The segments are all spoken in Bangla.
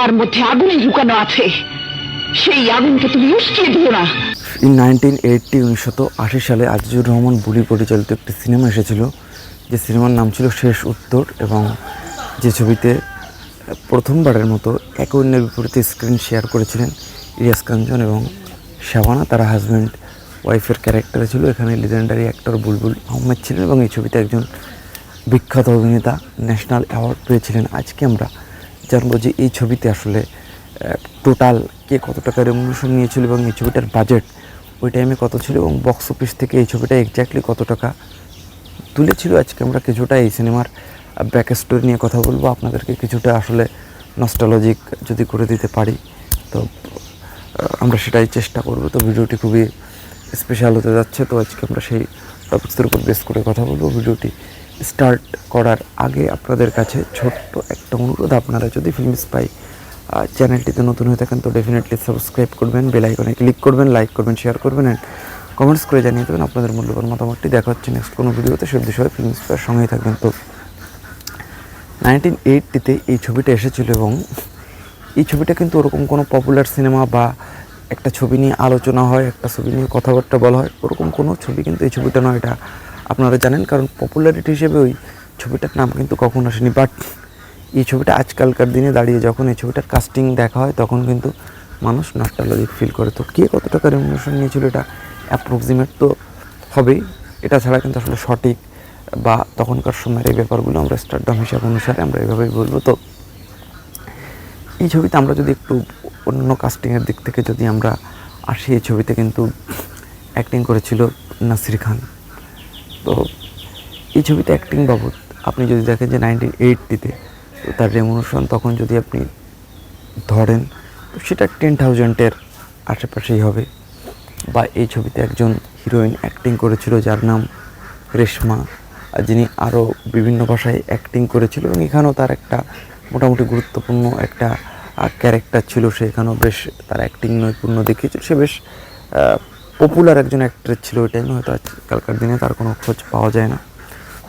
তার মধ্যে আগুনই লুকানো আছে। সেই আগুনকে তুমি উস্কিয়ে দিও না। ইন নাইনটিন এইটটি উনিশশো আশি সালে আজিজুর রহমান বুলি পরিচালিত একটি সিনেমা এসেছিল, যে সিনেমার নাম ছিল শেষ উত্তর এবং যে ছবিতে প্রথমবারের মতো এক অন্যের বিপরীতে স্ক্রিন শেয়ার করেছিলেন ইলিয়াস কাঞ্চন এবং শাবানা, তারা হাজব্যান্ড ওয়াইফের ক্যারেক্টারে ছিল। এখানে লিজেন্ডারি অ্যাক্টর বুলবুল আহমেদ ছিলেন এবং এই ছবিতে একজন বিখ্যাত অভিনেতা ন্যাশনাল অ্যাওয়ার্ড পেয়েছিলেন। আজকে আমরা জানব যে এই ছবিতে আসলে টোটাল কে কত টাকা রেমুনেশন নিয়েছিল এবং এই ছবিটার বাজেট ওই টাইমে কত ছিল এবং বক্স অফিস থেকে এই ছবিটা এক্স্যাক্টলি কত টাকা তুলেছিল। আজকে আমরা কিছুটা এই সিনেমার ব্যাক স্টোরি নিয়ে কথা বলব। আপনাদেরকে কিছুটা আসলে নস্টালজিক যদি করে দিতে পারি, তো আমরা সেটাই চেষ্টা করব। তো ভিডিওটি খুবই স্পেশাল হতে যাচ্ছে। তো আজকে আমরা সেই টপিক্সের উপর বেস করে কথা বলব। ভিডিওটি স্টার্ট করার আগে আপনাদের কাছে ছোট্ট একটা অনুরোধ। আপনারা যদি ফিল্ম স্পাই চ্যানেলটিতে নতুন হয়ে থাকেন, তো ডেফিনেটলি সাবস্ক্রাইব করবেন বেল আইকনে ক্লিক করবেন লাইক করবেন শেয়ার করবেন অ্যান্ড কমেন্টস করে জানিয়ে দেবেন আপনাদের মূল্যবান মতামতটি। দেখা হচ্ছে নেক্সট কোনো ভিডিওতে সব বিষয়ে ফিল্ম স্পাইয়ের সঙ্গেই থাকবেন। তো নাইনটিন এইটটিতে এই ছবিটা এসেছিল এবং এই ছবিটা কিন্তু ওরকম কোনো পপুলার সিনেমা বা একটা ছবি নিয়ে আলোচনা হয়, একটা ছবি নিয়ে কথাবার্তা বলা হয়, ওরকম কোনো ছবি কিন্তু এই ছবিটা নয়। এটা আপনারা জানেন, কারণ পপুলারিটি হিসেবে ওই ছবিটার নাম কিন্তু কখন আসেনি বাট এই ছবিটা আজকালকার দিনে দাঁড়িয়ে যখন এই ছবিটার কাস্টিং দেখা হয়, তখন কিন্তু মানুষ নস্টালজিক ফিল করে। তো কে কত টাকা রেমুনেশন নিয়েছিল এটা অ্যাপ্রক্সিমেট তো হবেই। এটা ছাড়া কিন্তু আসলে সঠিক বা তখনকার সময়ের এই ব্যাপারগুলো আমরা স্টারডাম হিসাব অনুসারে আমরা এভাবেই বলব। তো এই ছবিতে আমরা যদি একটু অন্য কাস্টিংয়ের দিক থেকে যদি আমরা আসি, এই ছবিতে কিন্তু অ্যাক্টিং করেছিল নাসির খান। তো এই ছবিতে অ্যাক্টিং বাবদ আপনি যদি দেখেন যে নাইনটিন এইটটিতে তো তার রেমুনেশন তখন যদি আপনি ধরেন, তো সেটা টেন থাউজেন্ডের আশেপাশেই হবে। বা এই ছবিতে একজন হিরোইন অ্যাক্টিং করেছিল যার নাম রেশমা যিনি আরও বিভিন্ন ভাষায় অ্যাক্টিং করেছিল এবং এখানেও তার একটা মোটামুটি গুরুত্বপূর্ণ একটা ক্যারেক্টার ছিল। সে এখানেও বেশ তার অ্যাক্টিং নৈপুণ্য দেখিয়েছিল। সে বেশ পপুলার একজন অ্যাক্ট্রেস ছিল ওই টাইমে হয়তো আজকালকার দিনে তার কোনো খোঁজ পাওয়া যায় না।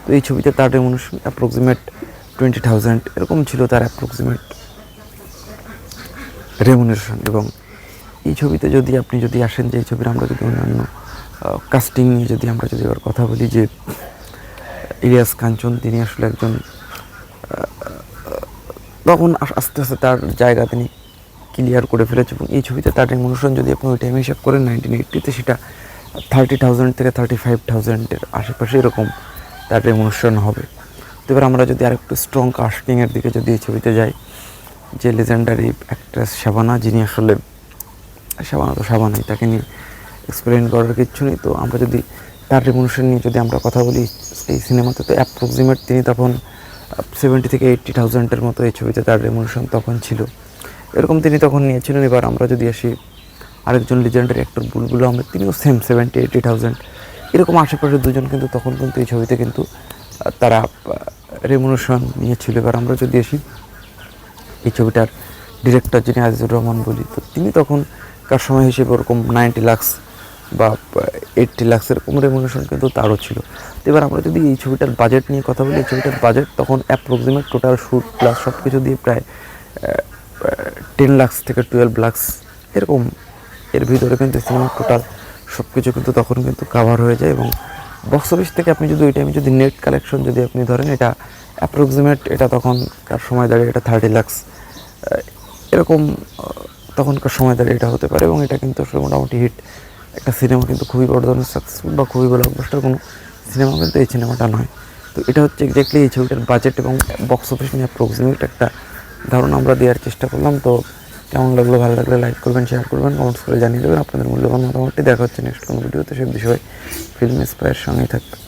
তো এই ছবিতে তার রেমুনেশন অ্যাপ্রক্সিমেট টোয়েন্টি থাউজেন্ড এরকম ছিল তার অ্যাপ্রক্সিমেট রেমুনেশন এবং এই ছবিতে যদি আপনি যদি আসেন যে এই ছবির আমরা যদি অন্যান্য কাস্টিং নিয়ে যদি আমরা যদি এবার কথা বলি যে, ইলিয়াস কাঞ্চন, তিনি আসলে একজন তখন আস- আস্তে আস্তে তার জায়গা তিনি ক্লিয়ার করে ফেলেছে এবং এই ছবিতে তার রেমুনেশন যদি আপনি ওই টাইমে হিসাব করেন নাইনটিন এইটটিতে সেটা থার্টি থাউজেন্ড থেকে থার্টি ফাইভ থাউজেন্ডের আশেপাশে এরকম তার রেমুনেশন হবে। তো এবার আমরা যদি আরেকটু স্ট্রং কাস্টিংয়ের দিকে যদি এই ছবিতে যাই, যে লেজেন্ডারি অ্যাক্ট্রেস শাবানা যিনি আসলে শাবানা তো শাবানাই তাকে নিয়ে এক্সপ্লেন করার কিচ্ছু নেই। তো আমরা যদি তার রেমুনেশন নিয়ে যদি আমরা কথা বলি এই সিনেমাতে, তো অ্যাপ্রক্সিমেট তিনি তখন সেভেন্টি থেকে এইট্টি থাউজেন্ডের মতো এই ছবিতে তার রেমুনেশন তখন ছিল। এরকম তিনি তখন নিয়েছিলেন। এবার আমরা যদি আসি, আরেকজন লিজেন্ডারি অ্যাক্টর বুলবুল আহমেদ, তিনিও সেম সেভেন্টি এইটটি থাউজেন্ড এরকম আশেপাশে দুজন কিন্তু তখন কিন্তু এই ছবিতে কিন্তু তারা রেমুনেশন নিয়েছিল। এবার আমরা যদি আসি, এই ছবিটার ডিরেক্টর যিনি আজিজুর রহমান বলি, তো তিনি তখন কার সময় হিসেবে ওরকম নাইনটি লাক্স বা এইটটি লাক্স এরকম রেমুনেশন কিন্তু তারও ছিল। তো এবার আমরা যদি এই ছবিটার বাজেট নিয়ে কথা বলি, এই ছবিটার বাজেট তখন অ্যাপ্রক্সিমেট টোটাল শ্যুট প্লাস সব কিছু দিয়ে প্রায় টেন লাক্স থেকে টুয়েলভ লাক্স এরকম। এর ভিতরে কিন্তু সিনেমা টোটাল সব কিছু কিন্তু তখন কিন্তু কাভার হয়ে যায় এবং বক্স অফিস থেকে আপনি যদি ওই টাইমে যদি নেট কালেকশন যদি আপনি ধরেন, এটা অ্যাপ্রক্সিমেট এটা তখনকার সময় দাঁড়িয়ে এটা থার্টি লাক্স এরকম তখনকার সময় দাঁড়িয়ে এটা হতে পারে এবং এটা কিন্তু আসলে মোটামুটি হিট একটা সিনেমা কিন্তু খুবই বড় ধরনের সাকসেসফুল বা খুবই ব্লকবাস্টার কোনো সিনেমা কিন্তু এই সিনেমাটা নয়। তো এটা হচ্ছে এক্স্যাক্টলি এই ছবিটার বাজেট এবং বক্স অফিস নিয়ে অ্যাপ্রক্সিমেট একটা ধারণা আমরা দেওয়ার চেষ্টা করলাম। তো কেমন লাগল, ভালো লাগলে লাইক করবেন শেয়ার করবেন কমেন্টস করে জানিয়ে দেবেন। আপনাদের মূল্যবান মতামতটি দেখা হচ্ছে নেক্সট কোনো ভিডিওতে সে বিষয়ে ফিল্ম ইন্সপায়ার সঙ্গেই থাকবে